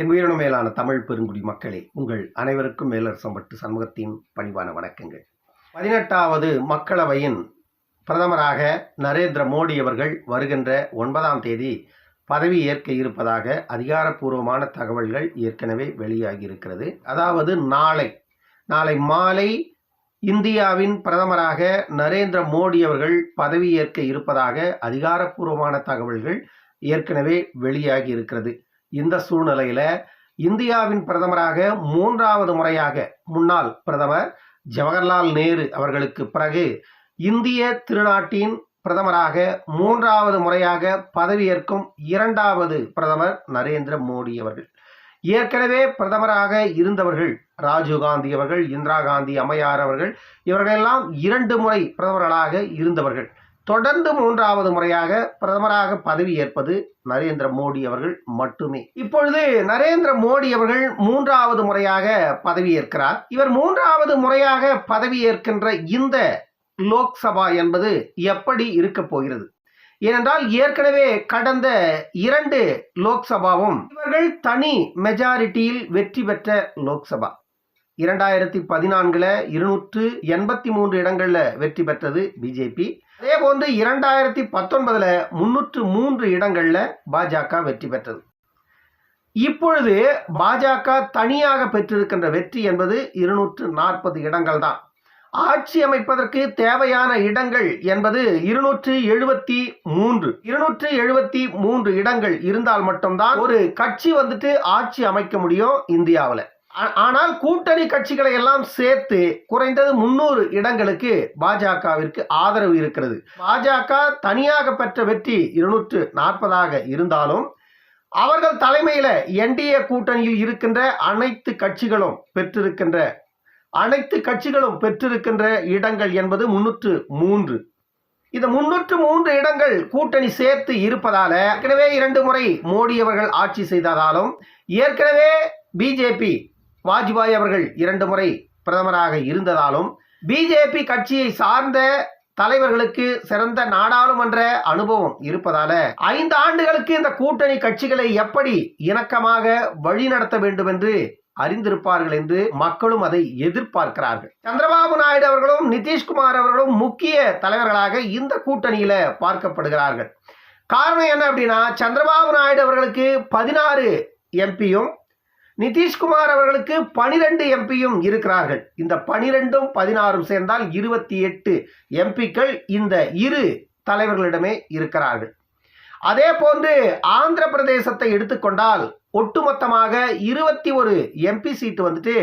என் உயிரின மேலான தமிழ் பெருங்குடி மக்களே உங்கள் அனைவருக்கும் மேலரசம்பட்டு சமூகத்தின் பணிவான வணக்கங்கள். பதினெட்டாவது மக்களவையின் பிரதமராக நரேந்திர மோடி அவர்கள் வருகின்ற ஒன்பதாம் தேதி பதவி ஏற்க இருப்பதாக அதிகாரப்பூர்வமான தகவல்கள் ஏற்கனவே வெளியாகி இருக்கிறது அதாவது நாளை நாளை மாலை இந்தியாவின் பிரதமராக நரேந்திர மோடி அவர்கள் பதவியேற்க இருப்பதாக அதிகாரப்பூர்வமான தகவல்கள் ஏற்கனவே வெளியாகி இருக்கிறது இந்த சூழ்நிலையில இந்தியாவின் பிரதமராக மூன்றாவது முறையாக முன்னாள் பிரதமர் ஜவஹர்லால் நேரு அவர்களுக்கு பிறகு இந்திய திருநாட்டின் பிரதமராக மூன்றாவது முறையாக பதவியேற்கும் இரண்டாவது பிரதமர் நரேந்திர மோடி அவர்கள். ஏற்கனவே பிரதமராக இருந்தவர்கள் ராஜீவ்காந்தி அவர்கள் இந்திரா காந்தி அம்மையார் அவர்கள் இவர்களெல்லாம் இரண்டு முறை பிரதமர்களாக இருந்தவர்கள். தொடர்ந்து மூன்றாவது முறையாக பிரதமராக பதவி ஏற்பது நரேந்திர மோடி அவர்கள் மட்டுமே. இப்பொழுது நரேந்திர மோடி அவர்கள் மூன்றாவது முறையாக பதவியேற்கிறார் இவர் மூன்றாவது முறையாக பதவியேற்கின்ற இந்த லோக்சபா என்பது எப்படி இருக்க போகிறது? ஏனென்றால் ஏற்கனவே கடந்த இரண்டு லோக்சபாவும் இவர்கள் தனி மெஜாரிட்டியில் வெற்றி பெற்ற லோக்சபா. இரண்டாயிரத்தி பதினான்குல இருநூற்று எண்பத்தி மூன்று இடங்களில் வெற்றி பெற்றது பிஜேபி அதே போன்று இரண்டாயிரத்தி பத்தொன்பதில் முன்னூற்று மூன்று இடங்களில் பாஜக வெற்றி பெற்றது. இப்பொழுது பாஜக தனியாக பெற்றிருக்கின்ற வெற்றி என்பது இருநூற்று நாற்பது இடங்கள் தான் ஆட்சி அமைப்பதற்கு தேவையான இடங்கள் என்பது இருநூற்று எழுபத்தி மூன்று. இருநூற்று எழுபத்தி மூன்று இடங்கள் இருந்தால் மட்டும்தான் ஒரு கட்சி வந்துட்டு ஆட்சி அமைக்க முடியும் இந்தியாவில். ஆனால் கூட்டணி கட்சிகளை எல்லாம் சேர்த்து குறைந்தது முன்னூறு இடங்களுக்கு பாஜகவிற்கு ஆதரவு இருக்கிறது. பாஜக தனியாக பெற்ற வெற்றி இருநூற்று நாற்பதாக இருந்தாலும் அவர்கள் தலைமையில என்டிஏ கூட்டணியில் இருக்கின்ற அனைத்து கட்சிகளும் பெற்றிருக்கின்ற அனைத்து கட்சிகளும் பெற்றிருக்கின்ற இடங்கள் என்பது முன்னூற்று மூன்று. இந்த முன்னூற்று மூன்று இடங்கள் கூட்டணி சேர்த்து இருப்பதால ஏற்கனவே இரண்டு முறை மோடி அவர்கள் ஆட்சி செய்ததாலும் ஏற்கனவே பிஜேபி வாஜ்பாய் அவர்கள் இரண்டு முறை பிரதமராக இருந்ததாலும் பிஜேபி கட்சியை சார்ந்த தலைவர்களுக்கு சிறந்த நாடாளுமன்ற அனுபவம் இருப்பதால ஐந்து ஆண்டுகளுக்கு இந்த கூட்டணி கட்சிகளை எப்படி இணக்கமாக வழிநடத்த வேண்டும் என்று அறிந்திருப்பார்கள் என்று மக்களும் அதை எதிர்பார்க்கிறார்கள். சந்திரபாபு நாயுடு அவர்களும் நிதிஷ்குமார் அவர்களும் முக்கிய தலைவர்களாக இந்த கூட்டணியில பார்க்கப்படுகிறார்கள். காரணம் என்ன அப்படின்னா சந்திரபாபு நாயுடு அவர்களுக்கு பதினாறு எம்பியும் நிதிஷ்குமார் அவர்களுக்கு பனிரெண்டு எம்பியும் இருக்கிறார்கள். இந்த பனிரெண்டும் பதினாறும் சேர்ந்தால் இருபத்தி எட்டு எம்பிக்கள் இந்த இரு தலைவர்களிடமே இருக்கிறார்கள். அதே போன்று ஆந்திர பிரதேசத்தை எடுத்துக்கொண்டால் ஒட்டுமொத்தமாக இருபத்தி ஒரு எம்பி சீட்டு வந்துட்டு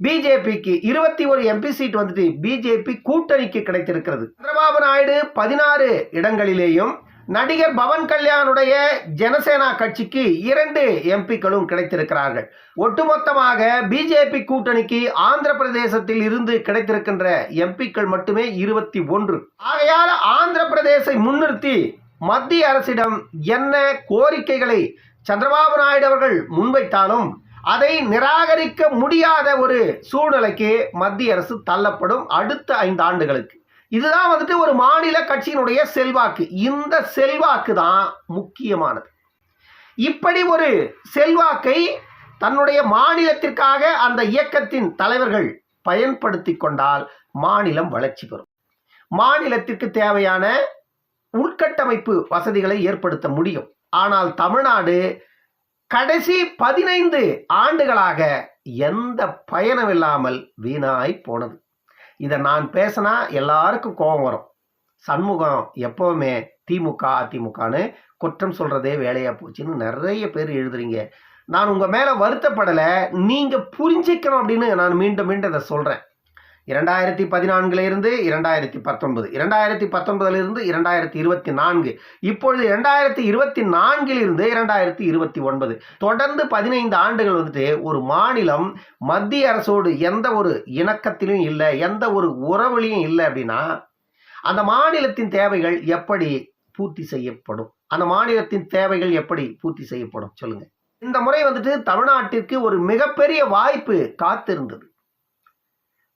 பிஜேபிக்கு இருபத்தி ஒரு எம்பி சீட் வந்துட்டு பிஜேபி கூட்டணிக்கு கிடைத்திருக்கிறது. சந்திரபாபு நாயுடு பதினாறு இடங்களிலேயும் நடிகர் பவன் கல்யாணுடைய ஜனசேனா கட்சிக்கு இரண்டு எம்பிக்களும் கிடைத்திருக்கிறார்கள். ஒட்டுமொத்தமாக பிஜேபி கூட்டணிக்கு ஆந்திர பிரதேசத்தில் இருந்து கிடைத்திருக்கின்ற எம்பிக்கள் மட்டுமே இருபத்தி ஒன்று. ஆகையால் ஆந்திர பிரதேசை முன்னிறுத்தி மத்திய அரசிடம் என்ன கோரிக்கைகளை சந்திரபாபு நாயுடு அவர்கள் முன்வைத்தாலும் அதை நிராகரிக்க முடியாத ஒரு சூழ்நிலைக்கு மத்திய அரசு தள்ளப்படும் அடுத்த ஐந்து ஆண்டுகளுக்கு. இதுதான் வந்துட்டு ஒரு மாநில கட்சியினுடைய செல்வாக்கு. இந்த செல்வாக்கு தான் முக்கியமானது. இப்படி ஒரு செல்வாக்கை தன்னுடைய மாநிலத்திற்காக அந்த இயக்கத்தின் தலைவர்கள் பயன்படுத்தி கொண்டால் மாநிலம் வளர்ச்சி பெறும். மாநிலத்திற்கு தேவையான உள்கட்டமைப்பு வசதிகளை ஏற்படுத்த முடியும். ஆனால் தமிழ்நாடு கடைசி பதினைந்து ஆண்டுகளாக எந்த பயனும் இல்லாமல் வீணாய் போனது. இதை நான் பேசினா எல்லாருக்கும் கோபம் வரும். சண்முகம் எப்போவுமே திமுக அதிமுகன்னு குற்றம் சொல்கிறதே வேலையாக போச்சுன்னு நிறைய பேர் எழுதுறீங்க. நான் உங்கள் மேலே வருத்தப்படலை நீங்கள் புரிஞ்சிக்கணும் அப்படின்னு நான் மீண்டும் மீண்டும் இதை சொல்கிறேன் இரண்டாயிரத்தி பதினான்கிலிருந்து இரண்டாயிரத்தி பத்தொன்பது. இரண்டாயிரத்தி பத்தொன்பதிலிருந்து இரண்டாயிரத்தி இருபத்தி நான்கு. இப்பொழுது இரண்டாயிரத்தி இருபத்தி நான்கிலிருந்து இரண்டாயிரத்தி இருபத்தி ஒன்பது. தொடர்ந்து பதினைந்து ஆண்டுகள் வந்துட்டு ஒரு மாநிலம் மத்திய அரசோடு எந்த ஒரு இணக்கத்திலும் இல்லை எந்த ஒரு உறவுலையும் இல்லை அப்படின்னா அந்த மாநிலத்தின் தேவைகள் எப்படி பூர்த்தி செய்யப்படும்? அந்த மாநிலத்தின் தேவைகள் எப்படி பூர்த்தி செய்யப்படும்? சொல்லுங்க. இந்த முறை வந்துட்டு தமிழ்நாட்டிற்கு ஒரு மிகப்பெரிய வாய்ப்பு காத்திருந்தது.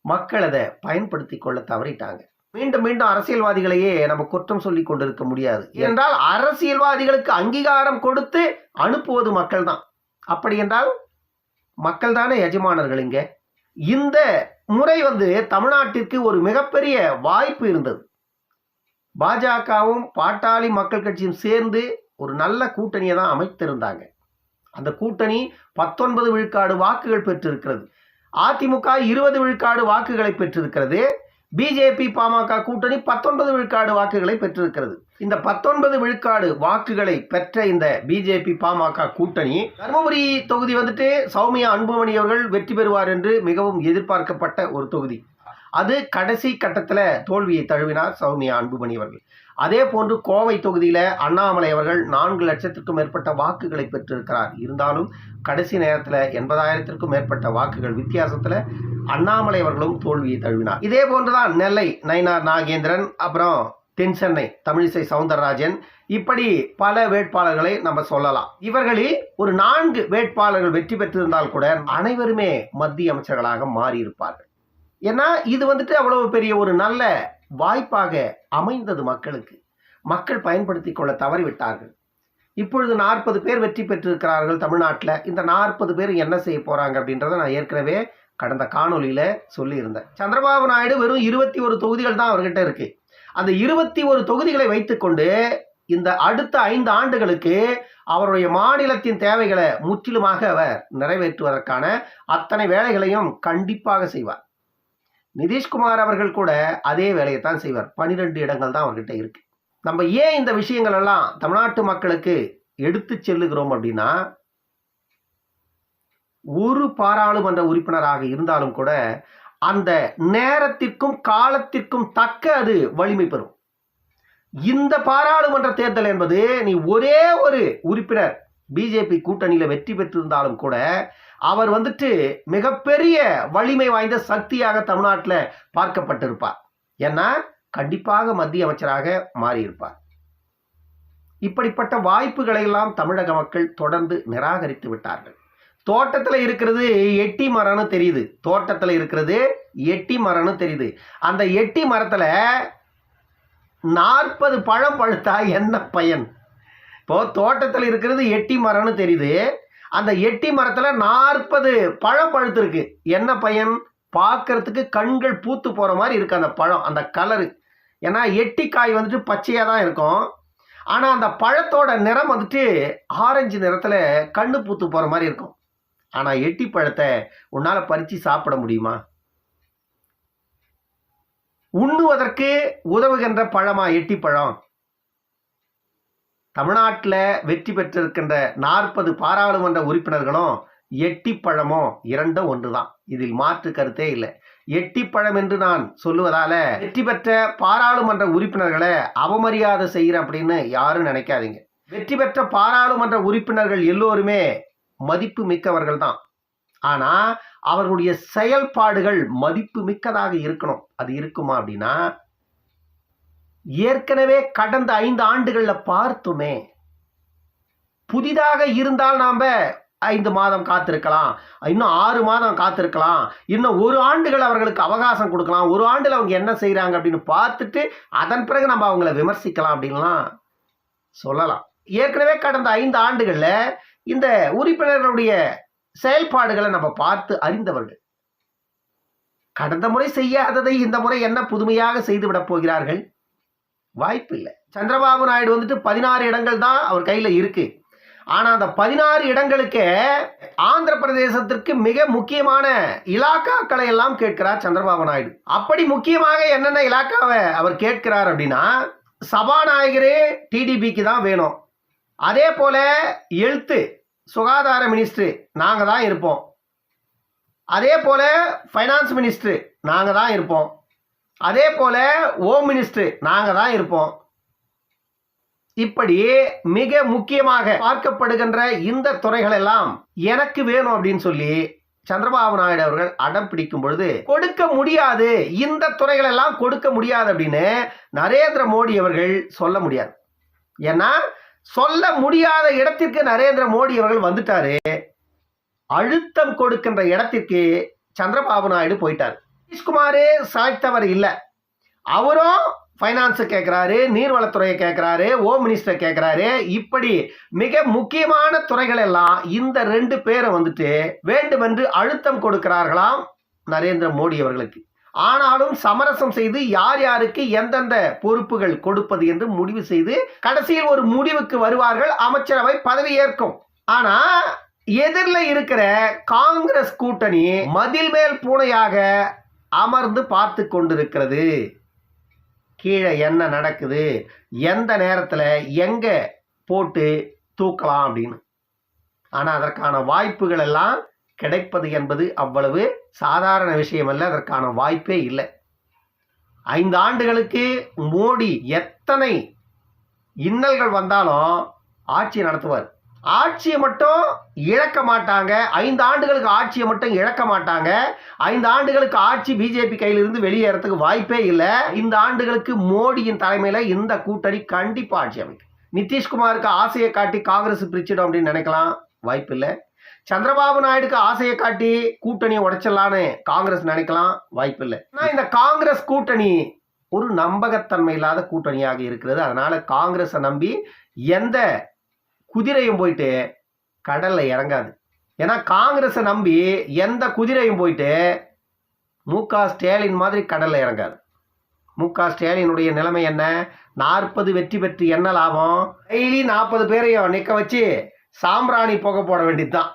மக்கள் அதை பயன்படுத்தி கொள்ள தவறிட்டாங்க. மீண்டும் மீண்டும் அரசியல்வாதிகளையே நம்ம குற்றம் சொல்லி கொண்டிருக்க முடியாது. என்றால் அரசியல்வாதிகளுக்கு அங்கீகாரம் கொடுத்து அனுப்புவது மக்கள் தான் அப்படி என்றால் மக்கள் தானே எஜமானர்கள் இங்கே. இந்த முறை வந்து தமிழ்நாட்டிற்கு ஒரு மிகப்பெரிய வாய்ப்பு இருந்தது. பாஜகவும் பாட்டாளி மக்கள் கட்சியும் சேர்ந்து ஒரு நல்ல கூட்டணியை தான் அமைத்திருந்தாங்க. அந்த கூட்டணி பத்தொன்பது விழுக்காடு வாக்குகள் பெற்றிருக்கிறது. அதிமுக இருபது விழுக்காடு வாக்குகளை பெற்றிருக்கிறது. பிஜேபி பாமக கூட்டணி பத்தொன்பது விழுக்காடு வாக்குகளை பெற்றிருக்கிறது. இந்த பத்தொன்பது விழுக்காடு வாக்குகளை பெற்ற இந்த பிஜேபி பாமக கூட்டணி தருமபுரி தொகுதி வந்துட்டு சௌமியா அன்புமணி அவர்கள் வெற்றி பெறுவார் என்று மிகவும் எதிர்பார்க்கப்பட்ட ஒரு தொகுதி. அது கடைசி கட்டத்தில் தோல்வியை தழுவினார் சௌமியா அன்புமணி அவர்கள். அதே போன்று கோவை தொகுதியில் அண்ணாமலை அவர்கள் நான்கு லட்சத்திற்கும் மேற்பட்ட வாக்குகளை பெற்றிருக்கிறார். இருந்தாலும் கடைசி நேரத்தில் எண்பதாயிரத்திற்கும் மேற்பட்ட வாக்குகள் வித்தியாசத்தில் அண்ணாமலை அவர்களும் தோல்வியை தழுவினார். இதே போன்றுதான் நெல்லை நயினார் நாகேந்திரன் அப்புறம் தென் சென்னை தமிழிசை சவுந்தரராஜன் இப்படி பல வேட்பாளர்களை நம்ம சொல்லலாம். இவர்களில் ஒரு நான்கு வேட்பாளர்கள் வெற்றி பெற்றிருந்தால் கூட அனைவருமே மத்திய அமைச்சர்களாக மாறியிருப்பார்கள். ஏன்னா இது வந்துட்டு அவ்வளவு பெரிய ஒரு நல்ல வாய்ப்பாக அமைந்தது மக்களுக்கு. மக்கள் பயன்படுத்தி கொள்ள தவறிவிட்டார்கள். இப்பொழுது நாற்பது பேர் வெற்றி பெற்றிருக்கிறார்கள் தமிழ்நாட்டில். இந்த நாற்பது பேர் என்ன செய்ய போகிறாங்க அப்படின்றத நான் ஏற்கனவே கடந்த காணொலியில் சொல்லியிருந்தேன். சந்திரபாபு நாயுடு வெறும் இருபத்தி ஒரு தொகுதிகள் தான் அவர்கிட்ட இருக்கு. அந்த இருபத்தி ஒரு தொகுதிகளை வைத்துக்கொண்டு இந்த அடுத்த ஐந்து ஆண்டுகளுக்கு அவருடைய மாநிலத்தின் தேவைகளை முற்றிலுமாக அவர் நிறைவேற்றுவதற்கான அத்தனை வேலைகளையும் கண்டிப்பாக செய்வார். நிதிஷ்குமார் அவர்கள் கூட அதே வேலையை தான் செய்வார். பனிரெண்டு இடங்கள் தான் அவர்கிட்ட இருக்கு. நம்ம ஏன் இந்த விஷயங்கள் எல்லாம் தமிழ்நாட்டு மக்களுக்கு எடுத்து செல்லுகிறோம் அப்படின்னா ஒரு பாராளுமன்ற உறுப்பினராக இருந்தாலும் கூட அந்த நேரத்திற்கும் காலத்திற்கும் தக்க அது வலிமை பெறும். இந்த பாராளுமன்ற தேர்தல் என்பது நீ ஒரே ஒரு உறுப்பினர் பிஜேபி கூட்டணியில் வெற்றி பெற்றிருந்தாலும் கூட அவர் வந்துட்டு மிகப்பெரிய வலிமை வாய்ந்த சக்தியாக தமிழ்நாட்டில் பார்க்கப்பட்டிருப்பார். ஏன்னா கண்டிப்பாக மத்திய அமைச்சராக மாறியிருப்பார். இப்படிப்பட்ட வாய்ப்புகளை எல்லாம் தமிழக மக்கள் தொடர்ந்து நிராகரித்து விட்டார்கள். தோட்டத்தில் இருக்கிறது எட்டி மரம்னு தெரியுது. தோட்டத்தில் இருக்கிறது எட்டி மரம்னு தெரியுது. அந்த எட்டி மரத்தில் நாற்பது பழம் பழுத்தா என்ன பயன்? இப்போ தோட்டத்தில் இருக்கிறது எட்டி மரம்னு தெரியுது. அந்த எட்டி மரத்தில் நாற்பது பழம் பழுத்திருக்கு. என்ன பயன்? பார்க்கறதுக்கு கண்கள் பூத்து போகிற மாதிரி இருக்குது அந்த பழம் அந்த கலரு. ஏன்னா எட்டி காய் வந்துட்டு பச்சையாக தான் இருக்கும். ஆனால் அந்த பழத்தோட நிறம் வந்துட்டு ஆரஞ்சு நிறத்தில் கண்ணு பூத்து போகிற மாதிரி இருக்கும். ஆனால் எட்டி பழத்தை உன்னால் பறித்து சாப்பிட முடியுமா? உண்ணுவதற்கு உதவுகின்ற பழமா எட்டி பழம்? தமிழ்நாட்டில் வெற்றி பெற்றிருக்கின்ற நாற்பது பாராளுமன்ற உறுப்பினர்களும் எட்டி பழமோ ஒன்று தான் இதில் மாற்று கருத்தே இல்லை. எட்டி பழம் என்று நான் சொல்லுவதால வெற்றி பெற்ற பாராளுமன்ற உறுப்பினர்களை அவமரியாதை செய்கிறேன் அப்படின்னு யாரும் நினைக்காதீங்க. வெற்றி பெற்ற பாராளுமன்ற உறுப்பினர்கள் எல்லோருமே மதிப்பு மிக்கவர்கள் தான். ஆனால் அவர்களுடைய செயல்பாடுகள் மதிப்பு மிக்கதாக இருக்கணும். அது இருக்குமா அப்படின்னா ஏற்கனவே கடந்த ஐந்து ஆண்டுகளில் பார்த்தோமே புதிதாக இருந்தால் நாம் ஐந்து மாதம் காத்திருக்கலாம் இன்னும் ஆறு மாதம் காத்திருக்கலாம் இன்னும் ஒரு ஆண்டுகள் அவர்களுக்கு அவகாசம் கொடுக்கலாம் ஒரு ஆண்டில் அவங்க என்ன செய்கிறாங்க அப்படின்னு பார்த்துட்டு அதன் பிறகு நம்ம அவங்கள விமர்சிக்கலாம் அப்படின்லாம் சொல்லலாம். ஏற்கனவே கடந்த ஐந்து ஆண்டுகளில் இந்த உறுப்பினர்களுடைய செயல்பாடுகளை நம்ம பார்த்து அறிந்தவர்கள். கடந்த முறை செய்யாததை இந்த முறை என்ன புதுமையாக செய்துவிடப் போகிறார்கள்? வாய்ப்பு இல்லை. சந்திரபாபு நாயுடு வந்துட்டு பதினாறு இடங்கள் தான் அவர் கையில் இருக்கு. ஆனால் அந்த பதினாறு இடங்களுக்கு ஆந்திர பிரதேசத்திற்கு மிக முக்கியமான இலாக்காக்களை எல்லாம் கேட்கிறார் சந்திரபாபு நாயுடு. அப்படி முக்கியமாக என்னென்ன இலாக்காவை அவர் கேட்கிறார் அப்படின்னா சபாநாயகரே டிடிபிக்கு தான் வேணும். அதே போல எழுத்து சுகாதார மினிஸ்டர் நாங்கள் தான் இருப்போம். அதே போல ஃபைனான்ஸ் மினிஸ்டர் நாங்கள் தான் இருப்போம். அதே போல ஹோம் மினிஸ்டர் நாங்கள் தான் இருப்போம். இப்படி மிக முக்கியமாக பார்க்கப்படுகின்ற இந்த துறைகள் எல்லாம் எனக்கு வேணும் அப்படின்னு சொல்லி சந்திரபாபு நாயுடு அவர்கள் அடம் பிடிக்கும் பொழுது கொடுக்க முடியாது இந்த துறைகள் எல்லாம் கொடுக்க முடியாது அப்படின்னு நரேந்திர மோடி அவர்கள் சொல்ல முடியாது. ஏன்னா சொல்ல முடியாத இடத்திற்கு நரேந்திர மோடி அவர்கள் வந்துட்டாரு. அழுத்தம் கொடுக்கின்ற இடத்திற்கு சந்திரபாபு நாயுடு போயிட்டார். நிதிஷ்குமாரே சாய்த்தவர் இல்லை. அவரும் ஃபைனான்ஸை கேட்குறாரு நீர்வளத்துறையை கேட்குறாரு ஹோம் மினிஸ்டர் கேட்குறாரு இப்படி மிக முக்கியமான துறைகள் எல்லாம் இந்த ரெண்டு பேரை வந்துட்டு வேண்டுமென்று அழுத்தம் கொடுக்கிறார்களாம் நரேந்திர மோடி அவர்களுக்கு. ஆனாலும் சமரசம் செய்து யார் யாருக்கு எந்தெந்த பொறுப்புகள் கொடுப்பது என்று முடிவு செய்து கடைசியில் ஒரு முடிவுக்கு வருவார்கள் அமைச்சரவை பதவி ஏற்கும். ஆனா எதிரில் இருக்கிற காங்கிரஸ் கூட்டணி மதில் மேல் பூனையாக அமர்ந்து பார்த்து கொண்டிருக்கிறது. கீழே என்ன நடக்குது? எந்த நேரத்தில் எங்கே போட்டு தூக்கலாம் அப்படின்னு. ஆனால் அதற்கான வாய்ப்புகள் எல்லாம் கிடைப்பது என்பது அவ்வளவு சாதாரண விஷயம் அல்ல. அதற்கான வாய்ப்பே இல்லை. ஐந்து ஆண்டுகளுக்கு மோடி எத்தனை இன்னல்கள் வந்தாலும் ஆட்சி நடத்துவார். ஆட்சியை மட்டும் இழக்க மாட்டாங்க. ஐந்து ஆண்டுகளுக்கு ஆட்சியை மட்டும் இழக்க மாட்டாங்க. ஐந்து ஆண்டுகளுக்கு ஆட்சி பிஜேபி கையிலிருந்து வெளியேறதுக்கு வாய்ப்பே இல்லை. இந்த ஆண்டுகளுக்கு மோடியின் தலைமையில் இந்த கூட்டணி கண்டிப்பாக ஆட்சி அமைக்கும். நிதிஷ்குமாருக்கு ஆசையை காட்டி காங்கிரஸ் பிரிச்சிடும் அப்படின்னு நினைக்கலாம். வாய்ப்பு இல்லை. சந்திரபாபு நாயுடுக்கு ஆசையை காட்டி கூட்டணியை உடைச்சிடலான்னு காங்கிரஸ் நினைக்கலாம். வாய்ப்பு இல்லை. ஆனால் இந்த காங்கிரஸ் கூட்டணி ஒரு நம்பகத்தன்மை இல்லாத கூட்டணியாக இருக்கிறது. அதனால காங்கிரஸை நம்பி எந்த குதிரையும் போயிட்டு கடலில் இறங்காது. ஏன்னா காங்கிரஸை நம்பி எந்த குதிரையும் போயிட்டு மு க ஸ்டாலின் மாதிரி கடலில் இறங்காது. மு க ஸ்டாலினுடைய நிலைமை என்ன? நாற்பது வெற்றி பெற்று என்ன லாபம்? டெய்லி நாற்பது பேரையும் நிற்க வச்சு சாம்பிராணி புகை போட வேண்டியது தான்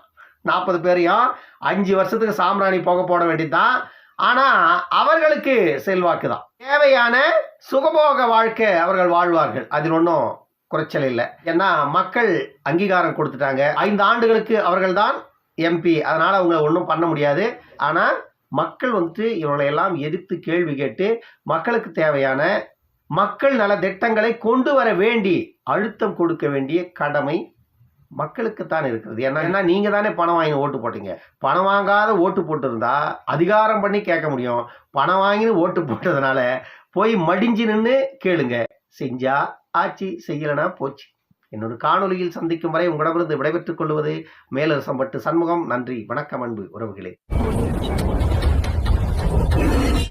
நாற்பது பேரையும் அஞ்சு வருஷத்துக்கு சாம்பிராணி புகை போட வேண்டியது தான் ஆனால் அவர்களுக்கு செல்வாக்கு தான் தேவையான சுகபோக வாழ்க்கை அவர்கள் வாழ்வார்கள். அதில் ஒன்றும் குறைச்சல் இல்லை. ஏன்னா மக்கள் அங்கீகாரம் கொடுத்துட்டாங்க. ஐந்து ஆண்டுகளுக்கு அவர்கள் தான் எம்பி அதனால் அவங்க ஒன்றும் பண்ண முடியாது. ஆனால் மக்கள் வந்துட்டு இவர்களை எல்லாம் எதிர்த்து கேள்வி கேட்டு மக்களுக்கு தேவையான மக்கள் நல திட்டங்களை கொண்டு வர வேண்டி அழுத்தம் கொடுக்க வேண்டிய கடமை மக்களுக்குத்தான் இருக்கிறது. ஏன்னா ஏன்னா நீங்க தானே பணம் வாங்கி ஓட்டு போட்டீங்க. பணம் வாங்காத ஓட்டு போட்டிருந்தா அதிகாரம் பண்ணி கேட்க முடியும். பணம் வாங்கி ஓட்டு போட்டதுனால போய் மடிஞ்சு நின்று கேளுங்க. செஞ்சா ஆட்சி செய்யலைனா போச்சு. என்னோட காணொலியில் சந்திக்கும் வரை உங்களிடமிருந்து விடைபெற்றுக் கொள்வது மேலரசம்பட்டு சண்முகம். நன்றி வணக்கம் அன்பு உறவுகளே.